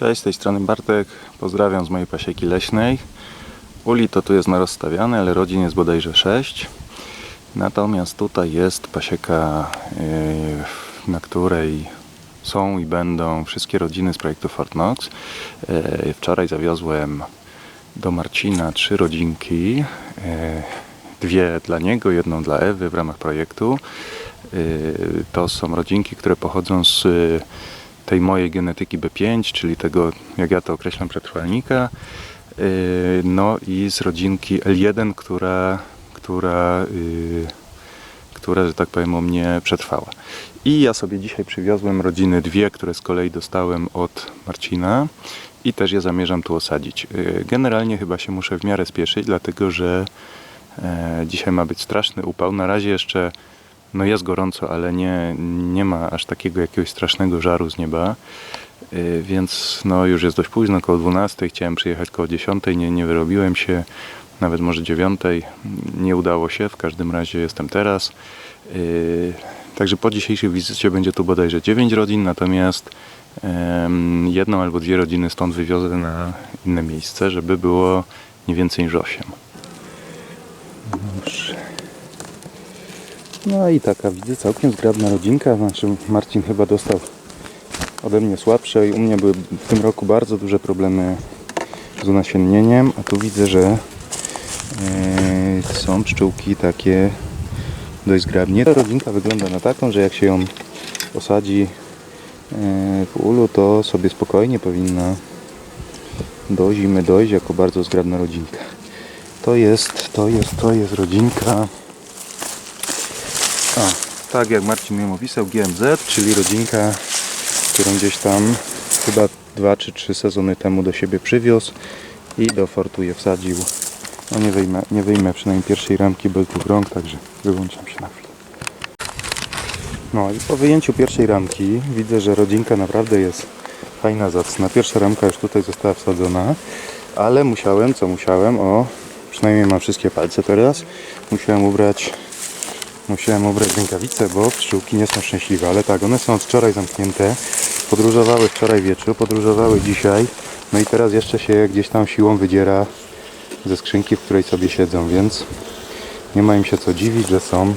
Cześć, z tej strony Bartek. Pozdrawiam z mojej pasieki leśnej. Uli to tu jest narozstawiane, ale rodzin jest bodajże 6. Natomiast tutaj jest pasieka, yy, na której są i będą wszystkie rodziny z projektu Fort Knox. Yy, Wczoraj zawiozłem do Marcina trzy rodzinki. Yy, Dwie dla niego, jedną dla Ewy w ramach projektu. To są rodzinki, które pochodzą z tej mojej genetyki B5, czyli tego, jak ja to określam, przetrwalnika. Yy, No i z rodzinki L1, która, która, yy, która, że tak powiem, u mnie przetrwała. I ja sobie dzisiaj przywiozłem rodziny dwie, które z kolei dostałem od Marcina i też je zamierzam tu osadzić. Yy, Generalnie chyba się muszę w miarę spieszyć, dlatego że e, dzisiaj ma być straszny upał. Na razie jeszcze no jest gorąco, ale nie, nie ma aż takiego jakiegoś strasznego żaru z nieba. Yy, Więc no już jest dość późno, około 12. Chciałem przyjechać koło 10. Nie, nie wyrobiłem się, nawet może 9. Nie udało się, w każdym razie jestem teraz. Yy, Także po dzisiejszej wizycie będzie tu bodajże 9 rodzin, natomiast jedną albo dwie rodziny stąd wywiozę na inne miejsce, żeby było nie więcej niż 8. Dobrze. No i taka widzę całkiem zgrabna rodzinka. Znaczy Marcin chyba dostał ode mnie słabsze i u mnie były w tym roku bardzo duże problemy z unasiennieniem, a tu widzę, że e, są pszczółki takie dość zgrabnie. Ta rodzinka wygląda na taką, że jak się ją osadzi e, w ulu, to sobie spokojnie powinna do zimy dojść jako bardzo zgrabna rodzinka. To jest, to jest, to jest rodzinka o, tak jak Marcin mi opisał, GMZ, czyli rodzinka, którą gdzieś tam chyba dwa czy trzy sezony temu do siebie przywiózł i do fortu je wsadził. No nie wyjmę, nie wyjmę przynajmniej pierwszej ramki był tu rąk, także wyłączam się na chwilę. No i po wyjęciu pierwszej ramki widzę, że rodzinka naprawdę jest fajna, zacna. Pierwsza ramka już tutaj została wsadzona, ale musiałem, co musiałem, o, przynajmniej mam wszystkie palce teraz, musiałem ubrać Musiałem ubrać rękawice, bo pszczółki nie są szczęśliwe, ale tak, one są od wczoraj zamknięte. Podróżowały wczoraj wieczór, podróżowały dzisiaj. No i teraz jeszcze się gdzieś tam siłą wydziera ze skrzynki, w której sobie siedzą, więc nie ma im się co dziwić, że są,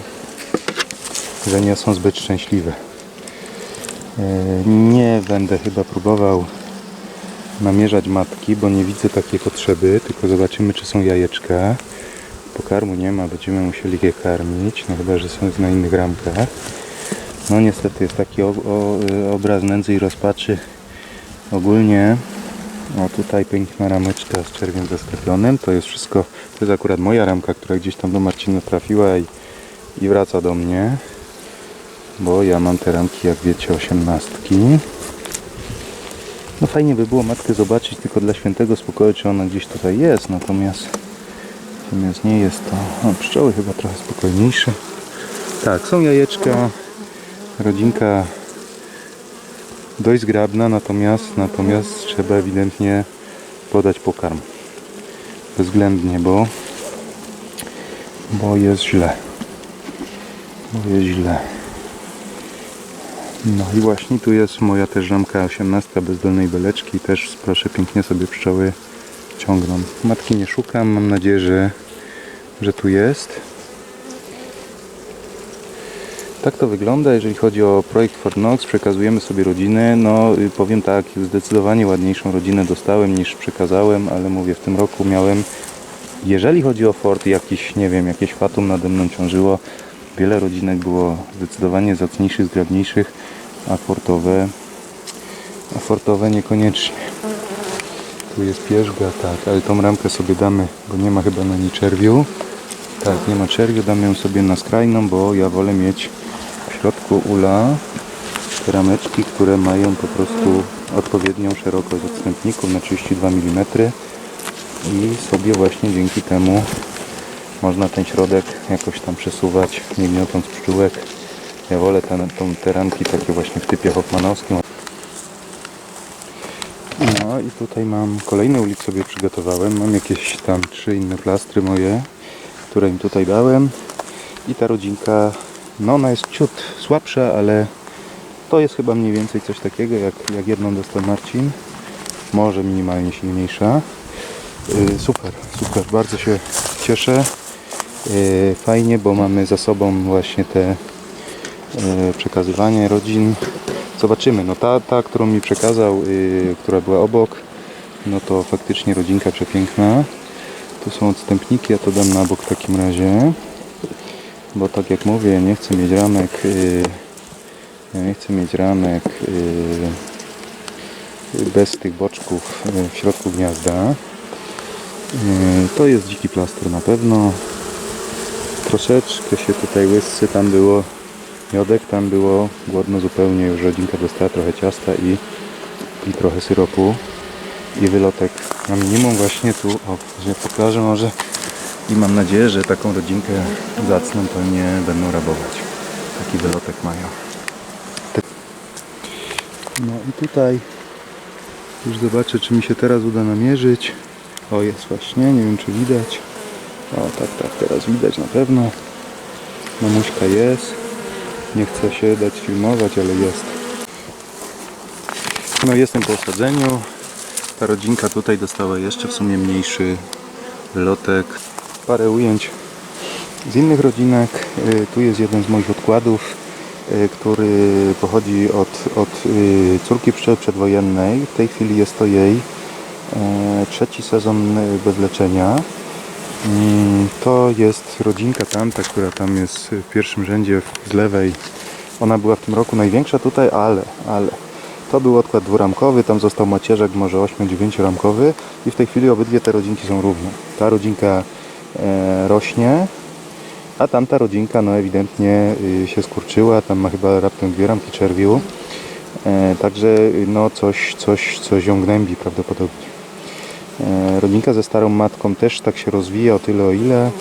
że nie są zbyt szczęśliwe. E, Nie będę chyba próbował namierzać matki, bo nie widzę takiej potrzeby, tylko zobaczymy, czy są jajeczka. Pokarmu nie ma, będziemy musieli je karmić, no chyba, że są na innych ramkach. No niestety jest taki obraz nędzy i rozpaczy. Ogólnie, o tutaj piękna rameczka z czerwiem zasklepionym, to jest wszystko, to jest akurat moja ramka, która gdzieś tam do Marcina trafiła i, i wraca do mnie. Bo ja mam te ramki, jak wiecie, osiemnastki. No fajnie by było matkę zobaczyć tylko dla świętego spokoju, czy ona gdzieś tutaj jest, natomiast Natomiast nie jest to. O, pszczoły chyba trochę spokojniejsze. Tak, są jajeczka. Rodzinka dość zgrabna, natomiast, natomiast trzeba ewidentnie podać pokarm. Bezwzględnie, bo, bo jest źle. Bo jest źle. No i właśnie tu jest moja też ramka 18 bez dolnej beleczki. Też proszę pięknie sobie pszczoły ciągną. Matki nie szukam, mam nadzieję, że, że tu jest. Tak to wygląda, jeżeli chodzi o projekt Fort Knox, przekazujemy sobie rodziny. No y, powiem tak, zdecydowanie ładniejszą rodzinę dostałem niż przekazałem, ale mówię, w tym roku miałem, jeżeli chodzi o Fort, jakiś, nie wiem, jakieś fatum nade mną ciążyło. Wiele rodzinek było zdecydowanie zacniejszych, zgrabniejszych, a fortowe, a fortowe niekoniecznie. Tu jest pierzga, tak, ale tą ramkę sobie damy, bo nie ma chyba na niej czerwiu. Tak, nie ma czerwiu, damy ją sobie na skrajną, bo ja wolę mieć w środku ula te rameczki, które mają po prostu odpowiednią szerokość odstępników na 32 mm i sobie właśnie dzięki temu można ten środek jakoś tam przesuwać, nie gniotąc pszczółek. Ja wolę te, tą, te ramki takie właśnie w typie hoffmanowskim, no i tutaj mam kolejny ulik sobie przygotowałem. Mam jakieś tam trzy inne plastry moje, które im tutaj dałem. I ta rodzinka, no ona jest ciut słabsza, ale to jest chyba mniej więcej coś takiego jak, jak jedną dostał Marcin. może minimalnie silniejsza. Y, Super, super, bardzo się cieszę. Y, Fajnie, bo mamy za sobą właśnie te y, przekazywanie rodzin. Zobaczymy, no ta, ta którą mi przekazał, y, która była obok, no to faktycznie rodzinka przepiękna. Tu są odstępniki, ja to dam na bok w takim razie. Bo tak jak mówię, nie chcę mieć ramek, y, ja nie chcę mieć ramek y, bez tych boczków y, w środku gniazda. Y, To jest dziki plaster na pewno. Troszeczkę się tutaj łyscy, tam było miodek, tam było głodno zupełnie, już rodzinka dostała trochę ciasta i, i trochę syropu i wylotek na minimum właśnie tu, o, że pokażę może i mam nadzieję, że taką rodzinkę zacną to nie będą rabować. Taki wylotek mają. No i tutaj już zobaczę, czy mi się teraz uda namierzyć. O, jest właśnie, nie wiem czy widać. O, tak, tak, teraz widać na pewno. Mamuśka jest. Nie chcę się dać filmować, ale jest. No jestem po osadzeniu. Ta rodzinka tutaj dostała jeszcze w sumie mniejszy wylotek. Parę ujęć z innych rodzinek. Y, Tu jest jeden z moich odkładów, y, który pochodzi od, od y, córki pszczel przedwojennej. W tej chwili jest to jej trzeci sezon bez leczenia. Mm, To jest rodzinka tamta, która tam jest w pierwszym rzędzie z lewej. Ona była w tym roku największa tutaj, ale, ale to był odkład dwuramkowy, tam został macierzek może 8-9 ramkowy i w tej chwili obydwie te rodzinki są równe. Ta rodzinka e, rośnie, a tamta rodzinka no ewidentnie y, się skurczyła, tam ma chyba raptem dwie ramki czerwiu. E, także no coś, coś, coś ją gnębi prawdopodobnie. E, rodzinka ze starą matką też tak się rozwija o tyle o ile.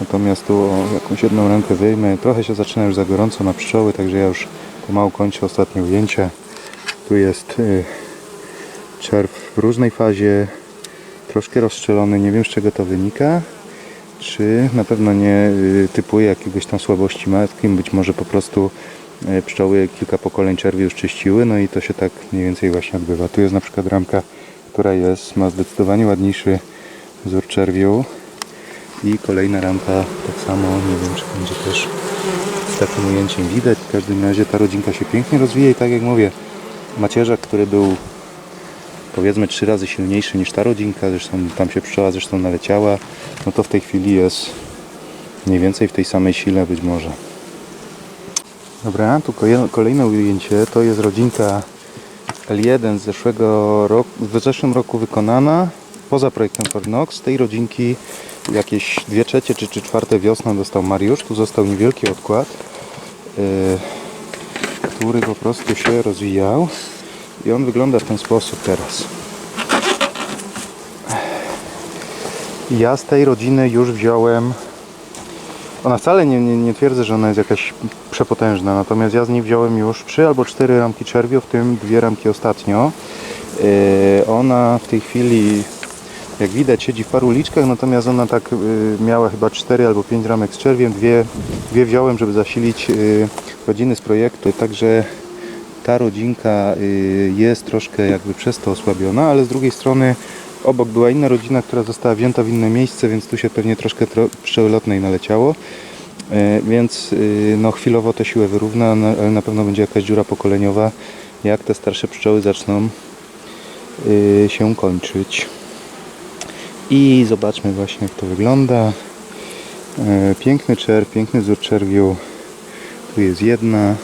Natomiast tu o jakąś jedną rękę wyjmę. Trochę się zaczyna już za gorąco na pszczoły, także ja już pomału kończę ostatnie ujęcie. Tu jest y, czerw w różnej fazie, troszkę rozstrzelony, nie wiem z czego to wynika. Czy na pewno nie y, typuje jakiegoś tam słabości matki, być może po prostu y, pszczoły kilka pokoleń czerwi już czyściły, no i to się tak mniej więcej właśnie odbywa. Tu jest na przykład ramka, która jest, ma zdecydowanie ładniejszy wzór czerwiu i kolejna ramka tak samo, nie wiem czy będzie też z takim ujęciem widać. W każdym razie ta rodzinka się pięknie rozwija i tak jak mówię, macierzak, który był powiedzmy trzy razy silniejszy niż ta rodzinka, zresztą tam się pszczoła zresztą naleciała, no to w tej chwili jest mniej więcej w tej samej sile być może. Dobra, tu kolejne ujęcie, to jest rodzinka L1 z zeszłego roku, w zeszłym roku wykonana, poza projektem Fornox. Z tej rodzinki jakieś dwie trzecie czy, czy czwarte wiosna dostał Mariusz, tu został niewielki odkład, yy, który po prostu się rozwijał i on wygląda w ten sposób teraz. Ja z tej rodziny już wziąłem ona wcale nie, nie, nie twierdzę, że ona jest jakaś przepotężna, natomiast ja z niej wziąłem już trzy albo cztery ramki czerwiu, w tym dwie ramki ostatnio. Yy, ona w tej chwili, jak widać, siedzi w paru liczkach, natomiast ona tak yy, miała chyba cztery albo pięć ramek z czerwiem, dwie, dwie wziąłem, żeby zasilić rodziny z projektu, także ta rodzinka y, jest troszkę jakby przez to osłabiona, ale z drugiej strony obok była inna rodzina, która została wzięta w inne miejsce, więc tu się pewnie troszkę tro, pszczoły lotnej naleciało. Y, Więc y, no, chwilowo to siłę wyrówna, no, ale na pewno będzie jakaś dziura pokoleniowa, jak te starsze pszczoły zaczną y, się kończyć. I zobaczmy właśnie jak to wygląda. Y, Piękny czerw, piękny wzór czerwiu. Tu jest jedna,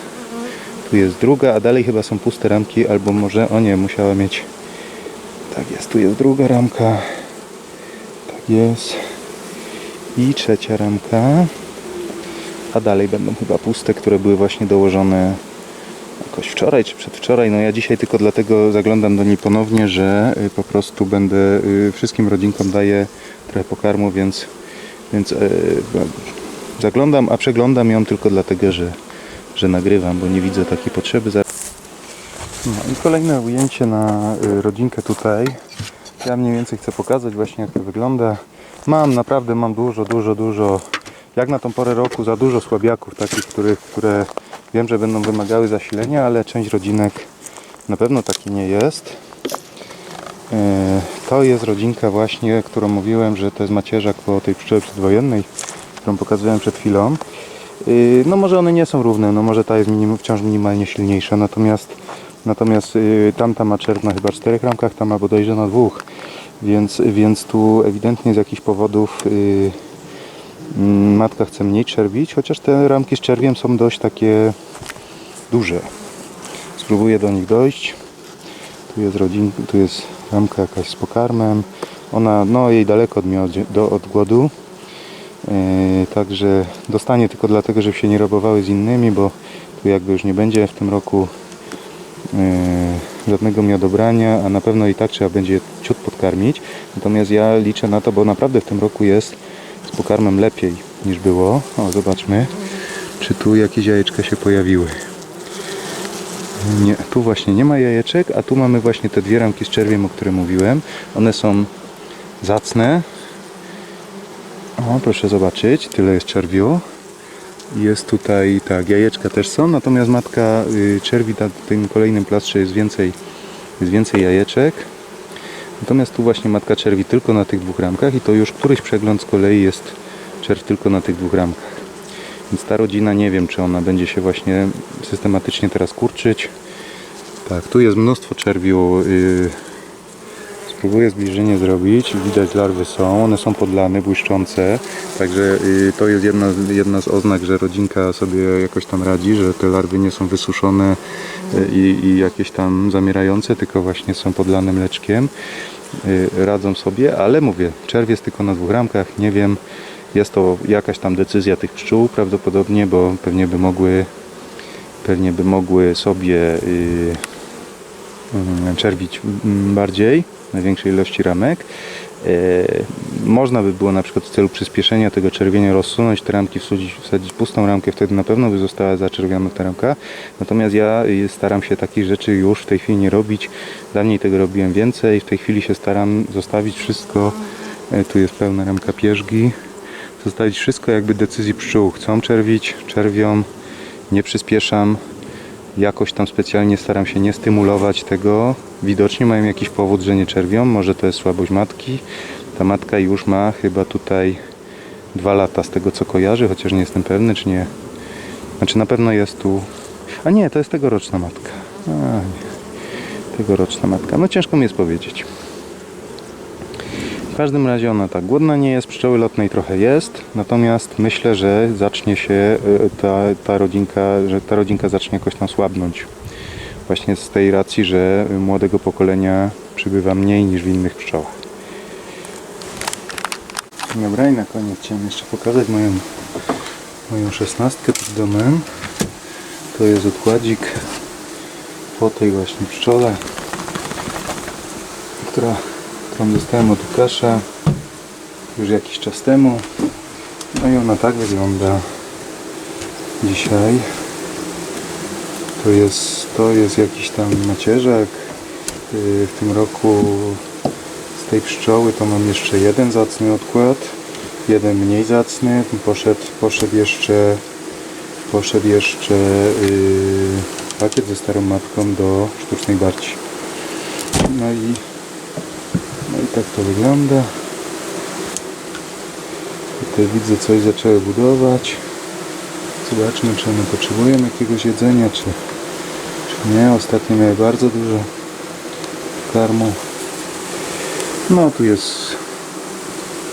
tu jest druga, a dalej chyba są puste ramki, albo może, o nie, musiała mieć. Tak jest, tu jest druga ramka. Tak jest. I trzecia ramka. A dalej będą chyba puste, które były właśnie dołożone jakoś wczoraj czy przedwczoraj. No ja dzisiaj tylko dlatego zaglądam do niej ponownie, że y, po prostu będę y, wszystkim rodzinkom daję trochę pokarmu, więc, więc y, zaglądam, a przeglądam ją tylko dlatego, że że nagrywam, bo nie widzę takiej potrzeby. No i kolejne ujęcie na rodzinkę tutaj. Ja mniej więcej chcę pokazać właśnie jak to wygląda. Mam naprawdę, mam dużo, dużo, dużo, jak na tą porę roku, za dużo słabiaków takich, których, które wiem, że będą wymagały zasilenia, ale część rodzinek na pewno taki nie jest. E, To jest rodzinka właśnie, którą mówiłem, że to jest macierzak po tej pszczele przedwojennej, którą pokazywałem przed chwilą. Y, No może one nie są równe, no może ta jest minim, wciąż minimalnie silniejsza, natomiast natomiast y, tamta ma czerw na chyba czterech ramkach, ta ma bodajże na dwóch, więc, więc tu ewidentnie z jakichś powodów matka chce mniej czerwić, chociaż te ramki z czerwiem są dość takie duże. Spróbuję do nich dojść. Tu jest rodzin, tu jest ramka jakaś z pokarmem. Ona, no jej daleko od, miodzie- do, od głodu. Yy, także dostanie tylko dlatego, żeby się nie robowały z innymi, bo tu jakby już nie będzie w tym roku yy, żadnego miodobrania, a na pewno i tak trzeba będzie ciut podkarmić. Natomiast ja liczę na to, bo naprawdę w tym roku jest z pokarmem lepiej niż było. O, zobaczmy, czy tu jakieś jajeczka się pojawiły. Nie, tu właśnie nie ma jajeczek, a tu mamy właśnie te dwie ramki z czerwiem, o których mówiłem. One są zacne. O, proszę zobaczyć, tyle jest czerwiu. Jest tutaj, tak, jajeczka też są, natomiast matka y, czerwi na tym kolejnym plastrze jest więcej, jest więcej jajeczek. Natomiast tu właśnie matka czerwi tylko na tych dwóch ramkach i to już któryś przegląd z kolei jest czerw tylko na tych dwóch ramkach. Więc ta rodzina nie wiem, czy ona będzie się właśnie systematycznie teraz kurczyć. Tak, tu jest mnóstwo czerwiu. Yy, spróbuję zbliżenie zrobić. Widać larwy są, one są podlane, błyszczące. Także yy, to jest jedna, jedna z oznak, że rodzinka sobie jakoś tam radzi, że te larwy nie są wysuszone yy, i, i jakieś tam zamierające, tylko właśnie są podlane mleczkiem. Yy, radzą sobie, ale mówię, czerw jest tylko na dwóch ramkach, nie wiem. Jest to jakaś tam decyzja tych pszczół prawdopodobnie, bo pewnie by mogły pewnie by mogły sobie yy, czerwić mm, bardziej na większej ilości ramek. Yy, można by było na przykład w celu przyspieszenia tego czerwienia rozsunąć te ramki, wsadzić, wsadzić pustą ramkę, wtedy na pewno by została zaczerwiona ta ramka. Natomiast ja yy, staram się takich rzeczy już w tej chwili nie robić. Dawniej tego robiłem więcej, w tej chwili się staram zostawić wszystko. Yy, tu jest pełna ramka pierzgi zostawić wszystko jakby decyzji pszczół. Chcą czerwić, czerwią, nie przyspieszam. Jakoś tam specjalnie staram się nie stymulować tego. Widocznie mają jakiś powód, że nie czerwią. Może to jest słabość matki. Ta matka już ma chyba tutaj dwa lata z tego co kojarzy, chociaż nie jestem pewny, czy nie. Znaczy na pewno jest tu. A nie, to jest tegoroczna matka. A, nie. Tegoroczna matka. No ciężko mi jest powiedzieć. Każdym razie ona tak głodna nie jest, pszczoły lotnej trochę jest, natomiast myślę, że zacznie się y, ta, ta rodzinka, że ta rodzinka zacznie jakoś tam słabnąć. Właśnie z tej racji, że młodego pokolenia przybywa mniej niż w innych pszczołach. Dobra i na koniec chciałem jeszcze pokazać moją, moją szesnastkę pod domem. To jest odkładzik po tej właśnie pszczole, która którą dostałem od Łukasza już jakiś czas temu. No i ona tak wygląda dzisiaj. To jest, to jest jakiś tam macierzak. Yy, W tym roku z tej pszczoły to mam jeszcze jeden zacny odkład, jeden mniej zacny. Poszedł, poszedł jeszcze poszedł jeszcze yy, pakiet ze starą matką do sztucznej barci. No i i tak to wygląda. Tutaj widzę coś zaczęły budować. Zobaczmy czy one potrzebują jakiegoś jedzenia czy, czy nie. Ostatnio miały bardzo dużo pokarmu. No tu jest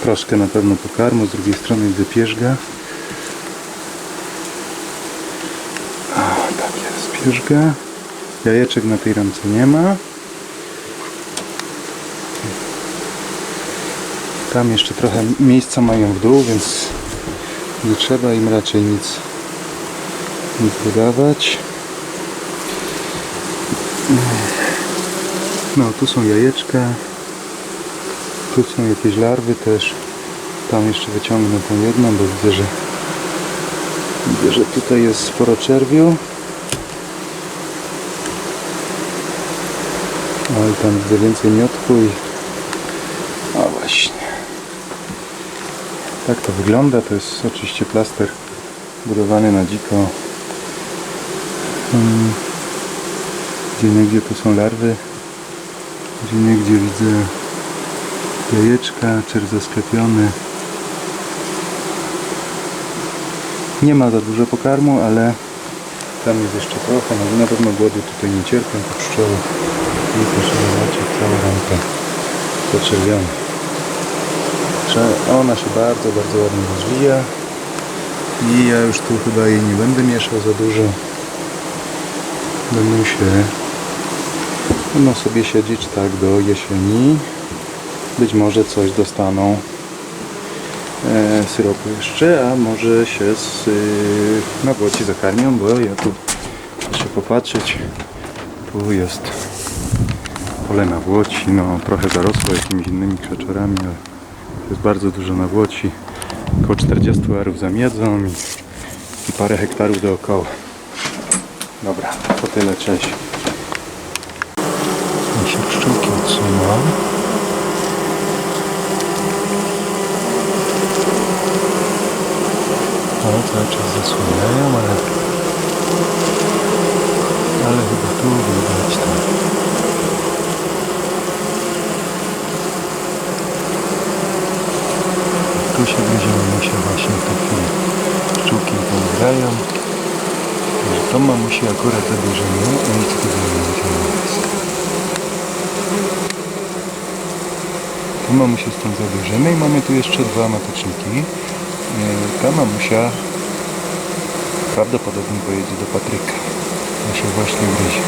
troszkę na pewno pokarmu, z drugiej strony widzę pierzga. Tak jest pierzga. Jajeczek na tej ramce nie ma. Tam jeszcze trochę miejsca mają w dół, więc nie trzeba im raczej nic, nic dodawać. No, tu są jajeczka. Tu są jakieś larwy też. Tam jeszcze wyciągnę tą jedną, bo widzę, że widzę, że tutaj jest sporo czerwiu. Ale tam widzę więcej miotku i o właśnie. Tak to wygląda. To jest oczywiście plaster budowany na dziko. Hmm. Gdzie niegdzie tu są larwy. Gdzie niegdzie widzę jajeczka, czerw zasklepiony. Nie ma za dużo pokarmu, ale tam jest jeszcze trochę. No, na pewno głodu tutaj nie cierpią pszczoły. I proszę zobaczyć, cała ramka poczerwiona. Ona się bardzo, bardzo ładnie rozwija. I ja już tu chyba jej nie będę mieszał za dużo. Będę się Będą sobie siedzieć tak do jesieni. Być może coś dostaną e, syropu jeszcze, a może się z y, nawłoci zakarmią, bo ja tu muszę popatrzeć. Tu jest pole nawłoci, no trochę zarosło jakimiś innymi krzaczorami, ale jest bardzo dużo nawłoci. Około 40 arów zamiedzą i, i parę hektarów dookoła. Dobra, to tyle, cześć. Ja się pszczółki odsuną. O, cały czas zasłaniają, ale ale chyba tu widać tak. Tu się będziemy musiał właśnie w tej chwili pszczółki. Także tą mamusię akurat zabierzemy. I to za mamusia jest? Tu mamusię stąd zabierzemy i mamy tu jeszcze dwa mateczniki. Yy, Ta mamusia prawdopodobnie pojedzie do Patryka. On się właśnie ugryzie.